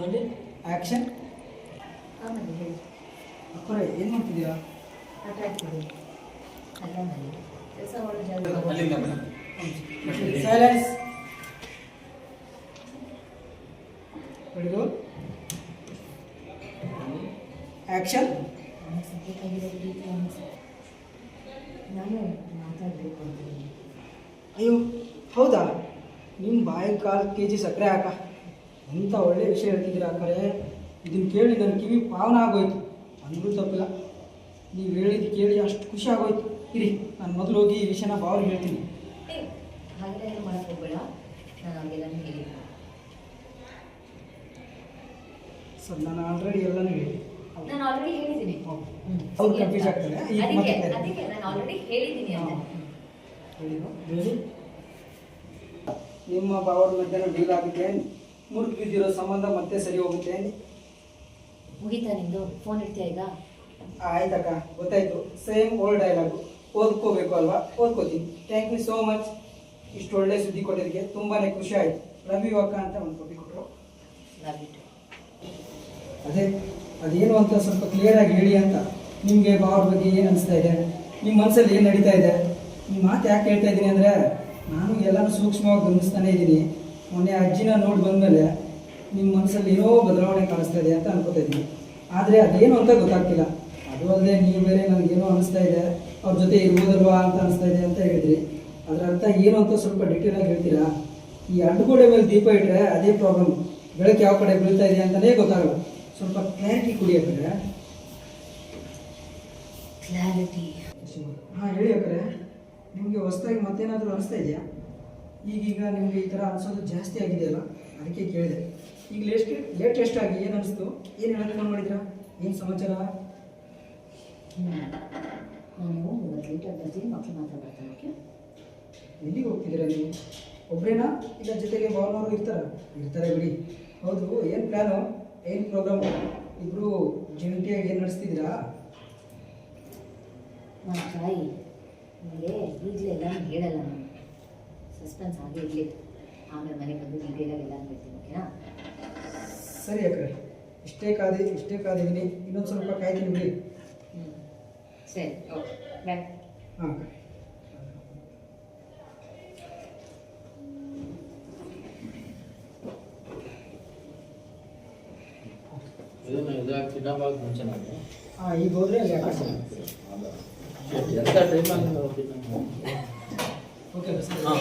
Ready action ಆಮೇಲೆ ಹೇಳಿ ಅಕ್ಕರೆ ಏನು ಮಾಡ್ತಿದ್ದೀರಾ ಆಟ ಆಡ್ತಿದ್ದೀನಿ ಅಲ್ಲ ಮನೆ ಕೆಲಸ ಮಾಡೋ ಜಾಗ ಅಲ್ಲಿಂದ ಬನ್ನಿ. ಸೈಲೆನ್ಸ್ ಹಿಡಿದು ಆ್ಯಕ್ಷನ್ ನನಗೆ ಸದ್ಯಕ್ಕಾಗಿರೋ ಪ್ರೀತಿ ಅನಿಸುತ್ತೆ ನಾನು ಮಾತಾಡಬೇಕು ಅಂತಿದ್ದೀನಿ ಅಯ್ಯೋ ಹೌದಾ ನಿಮ್ಮ ಬಾಯಿ ಕಾಲು ಕೆ ಜಿ ಸಕ್ಕರೆ ಹಾಕ ಎಂಥ ಒಳ್ಳೆ ವಿಷಯ ಹೇಳ್ತಿದ್ದೀರ ಆಕರೆ ಇದನ್ನು ಕೇಳಿ ನನ್ನ ಕಿವಿ ಪಾವನ ಆಗೋಯ್ತು. ಅಂದ್ರೂ ತಪ್ಪಿಲ್ಲ. ನೀವು ಹೇಳಿದ್ದು ಕೇಳಿ ಅಷ್ಟು ಖುಷಿ ಆಗೋಯ್ತು. ಇರಿ ನಾನು ಮೊದಲು ಹೋಗಿ ಈ ವಿಷಯನ ಭಾವನೆ ಹೇಳ್ತೀನಿ. ಏ ಹಾಗೆಲ್ಲ ಮಾಡಕ್ಕೆ ಹೋಗ್ಬೇಡ? ನಾನು ಅವ್ರಿಗೆಲ್ಲನೂ ಹೇಳಿದ್ದೀನಿ. ಸರ್ ನಾನು ಆಲ್ರೆಡಿ ಎಲ್ಲನೂ ಹೇಳಿ ನಾನು ಆಲ್ರೆಡಿ ಹೇಳಿದ್ದೀನಿ. ಹೌದು. ಹ್ಮ್. ಅವ್ರು ಸರಿ confuse ಅಂತ. ಆಗ್ತಾರೆ. ಈಗ ಅದಕ್ಕೆ ಅದಕ್ಕೆ ನಾನು ಆಲ್ರೆಡಿ ಹೇಳಿದ್ದೀನಿ ಅಂತ. ಹೇಳಿ. ನಿಮ್ಮ ಬಾವರ ಮಧ್ಯಾಹ್ನ ಡೀಲ್ ಆಗುತ್ತೆ ಮುರಿದು ಬಿದ್ದಿರೋ ಸಂಬಂಧ ಮತ್ತೆ ಸರಿ ಹೋಗುತ್ತೆ? ಮುಗೀತಾ ನಿಂದು ಫೋನ್ ಇಡ್ತೀಯ ಈಗ? ಆಯ್ತಕ್ಕ ಗೊತ್ತಾಯ್ತು. ಸೇಮ್ ಓಲ್ಡ್ ಡೈಲಾಗು ಓದ್ಕೋಬೇಕು ಅಲ್ವಾ? ಓದ್ಕೋತೀನಿ. ಥ್ಯಾಂಕ್ ಯು ಸೋ ಮಚ್ ಇಷ್ಟು ಒಳ್ಳೆ ಸುದ್ದಿ ಕೊಟ್ಟಿದ್ದಕ್ಕೆ ತುಂಬಾ ಖುಷಿ ಆಯಿತು. ರವಿ ಅಕ್ಕ ಅಂತ ಒಂದು ಕಾಪಿ ಕೊಟ್ಟರು ಅದೇ ಅದೇನು ಅಂತ ಸ್ವಲ್ಪ ಕ್ಲಿಯರಾಗಿ ಹೇಳಿ ಅಂತ ನಿಮಗೆ ಬಾವ್ರ ಬಗ್ಗೆ ಏನು ಅನಿಸ್ತಾ ಇದೆ? ನಿಮ್ಮ ಮನಸ್ಸಲ್ಲಿ ಏನು ನಡೀತಾ ಇದೆ? ನಿಮ್ಮ ಮಾತು ಯಾಕೆ ಹೇಳ್ತಾ ಇದ್ದೀನಿ ಅಂದರೆ ನಾನು ಎಲ್ಲಾನು ಸೂಕ್ಷ್ಮವಾಗಿ ಗಮನಿಸ್ತಾನೆ ಇದ್ದೀನಿ. ಮೊನ್ನೆ ಅಜ್ಜಿನ ನೋಡಿ ಬಂದಮೇಲೆ ನಿಮ್ಮ ಮನಸ್ಸಲ್ಲಿ ಏನೋ ಬದಲಾವಣೆ ಕಾಣಿಸ್ತಾ ಇದೆ ಅಂತ ಅನ್ಕೋತಾ ಇದ್ದೀನಿ ಆದರೆ ಅದೇನು ಅಂತ ಗೊತ್ತಾಗ್ತಿಲ್ಲ. ಅದು ಅಲ್ಲದೆ ನೀವು ಬೇರೆ ನನಗೇನೋ ಅನಿಸ್ತಾ ಇದೆ ಅವ್ರ ಜೊತೆ ಇರ್ಬೋದಲ್ವಾ ಅಂತ ಅನಿಸ್ತಾ ಇದೆ ಅಂತ ಹೇಳಿದ್ರಿ. ಅದರ ಅರ್ಥ ಏನು ಅಂತ ಸ್ವಲ್ಪ ಡಿಟೇಲ್ ಆಗಿ ಹೇಳ್ತೀರಾ? ಈ ಅಡ್ಡಗೋಡೆ ಮೇಲೆ ದೀಪ ಇಟ್ಟರೆ ಅದೇ ಪ್ರಾಬ್ಲಮ್ ಬೆಳಕು ಯಾವ ಕಡೆ ಬೀಳ್ತಾ ಇದೆ ಅಂತಲೇ ಗೊತ್ತಾಗಲ್ಲ. ಸ್ವಲ್ಪ ಕ್ಲಾರಿಟಿ ಕುಡಿಯೋಕ್ರೆ ಕ್ಲಾರಿಟಿ ಹಾಂ ಹೇಳಿ ಅಕ್ಕರೆ. ನಿಮಗೆ ಹೊಸದಾಗಿ ಮತ್ತೇನಾದರೂ ಅನಿಸ್ತಾ ಇದೆಯಾ? ಈಗೀಗ ನಿಮಗೆ ಈ ಥರ ಅನಿಸೋದು ಜಾಸ್ತಿ ಆಗಿದೆಯಲ್ಲ ಅದಕ್ಕೆ ಕೇಳಿದೆ. ಈಗ ಲೇಸ್ಟ್ ಲೇಟೆಸ್ಟ್ ಆಗಿ ಏನು ಅನಿಸ್ತು? ಏನು ಹೇಳಕ್ಕೆ ಫೋನ್ ಮಾಡಿದ್ರಾ? ಏನು ಸಮಾಚಾರ? ನಾನು ಎಲ್ಲಿಗೆ ಹೋಗ್ತಿದ್ದೀರಾ ನೀವು? ಒಬ್ಬರೇನಾ ಇಲ್ಲ ಜೊತೆಗೆ ಭಾವನವರು ಇರ್ತಾರ? ಇರ್ತಾರೆ ಬಿಡಿ. ಹೌದು, ಏನು ಪ್ಲ್ಯಾನು ಏನು ಪ್ರೋಗ್ರಾಮ್ ಇಬ್ಬರು ಜಂಟಿಯಾಗಿ ಏನು ನಡೆಸ್ತಿದ್ದೀರಾ? ನನ್ನ ತಾಯಿ. ನನಗೆ ಈಗಲೇ ಎಲ್ಲ ಹೇಳಲ್ಲ ಸಸ್ಪೆನ್ಸ್ ಹಾಗೆ ಇರಲಿ. ಆಮೇಲೆ ಮನೆಗೆ ಬಂದು ಡೀಟೇಲಾಗಿ ಎಲ್ಲ ಹೇಳ್ತೀನಿ ಓಕೆನಾ ಸರಿ ಅಕ್ಕರೆ ಇಷ್ಟೇ ಕಾದಿ ಇಷ್ಟೇ ಕಾದಿದ್ದೀನಿ. ಇನ್ನೊಂದು ಸ್ವಲ್ಪ ಕಾಯ್ತೀನಿ ಬಿಡಿ. ಸರಿ ಓಕೆ. ಬಾಯ್ ಹಾಂ ಹಾಂ ಈಗ ಹೋದರೆ ಅಲ್ಲಿ ಎಂಥ ಟೈಮಲ್ಲಿ ಓಕೆ ಸರ್. ಹಾಂ.